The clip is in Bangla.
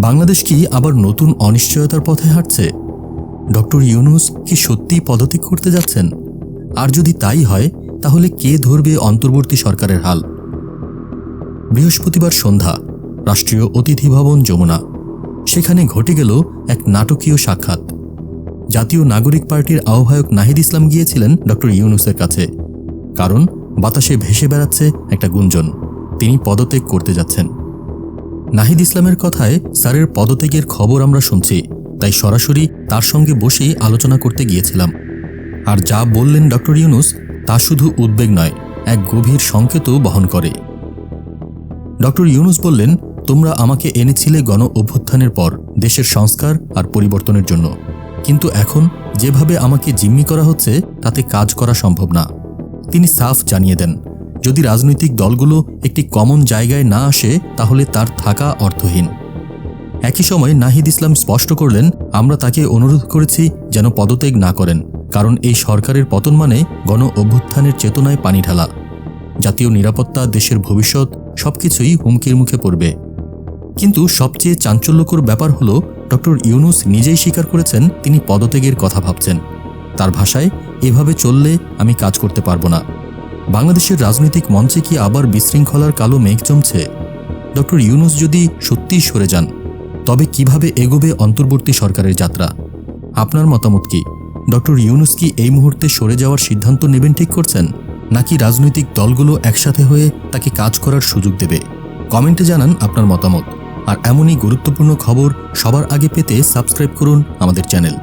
বাংলাদেশ কি আবার নতুন অনিশ্চয়তার পথে হাঁটছে? ডক্টর ইউনুস কি সত্যিই পদত্যাগ করতে যাচ্ছেন? আর যদি তাই হয়, তাহলে কে ধরবে অন্তর্বর্তী সরকারের হাল? বৃহস্পতিবার সন্ধ্যা, রাষ্ট্রীয় অতিথি ভবন যমুনা। সেখানে ঘটে গেল এক নাটকীয় সাক্ষাৎ। জাতীয় নাগরিক পার্টির আহ্বায়ক নাহিদ ইসলাম গিয়েছিলেন ডক্টর ইউনুসের কাছে। কারণ বাতাসে ভেসে বেড়াচ্ছে একটা গুঞ্জন। তিনি পদত্যাগ করতে যাচ্ছেন। নাহিদ ইসলামের কথায় স্যারের পদত্যাগের খবর আমরা শুনছি, তাই সরাসরি তার সঙ্গে বসেই আলোচনা করতে গিয়েছিলাম। আর যা বললেন ডক্টর ইউনুস, তা শুধু উদ্বেগ নয়, এক গভীর সংকেতও বহন করে। ডক্টর ইউনুস বললেন, তোমরা আমাকে এনেছিলে গণ অভ্যুত্থানের পর, দেশের সংস্কার আর পরিবর্তনের জন্য। কিন্তু এখন যেভাবে আমাকে জিম্মি করা হচ্ছে, তাতে কাজ করা সম্ভব না। তিনি সাফ জানিয়ে দেন। যদি রাজনৈতিক দলগুলো একটি কমন জায়গায় না আসে, তাহলে তার থাকা অর্থহীন। একই সময় নাহিদ ইসলাম স্পষ্ট করলেন, আমরা তাকে অনুরোধ করেছি যেন পদত্যাগ না করেন, কারণ এই সরকারের পতন মানে গণ অভ্যুত্থানের চেতনায় পানি ঢালা। জাতীয় নিরাপত্তা, দেশের ভবিষ্যৎ, সবকিছুই হুমকির মুখে পড়বে। কিন্তু সবচেয়ে চাঞ্চল্যকর ব্যাপার হল, ডক্টর ইউনুস নিজেই স্বীকার করেছেন তিনি পদত্যাগের কথা ভাবছেন। তার ভাষায়, এভাবে চললে আমি কাজ করতে পারব না। বাংলাদেশের রাজনৈতিক মঞ্চে কি আবার বিশৃঙ্খলার কালো মেঘ জমছে? ডক্টর ইউনুস যদি সত্যিই সরে যান, তবে কীভাবে এগোবে অন্তর্বর্তী সরকারের যাত্রা? আপনার মতামত কি? ডক্টর ইউনুস কি এই মুহূর্তে সরে যাওয়ার সিদ্ধান্ত নেবেন ঠিক করছেন? নাকি রাজনৈতিক দলগুলো একসাথে হয়ে তাকে কাজ করার সুযোগ দেবে? কমেন্টে জানান আপনার মতামত। আর এমনই গুরুত্বপূর্ণ খবর সবার আগে পেতে সাবস্ক্রাইব করুন আমাদের চ্যানেল।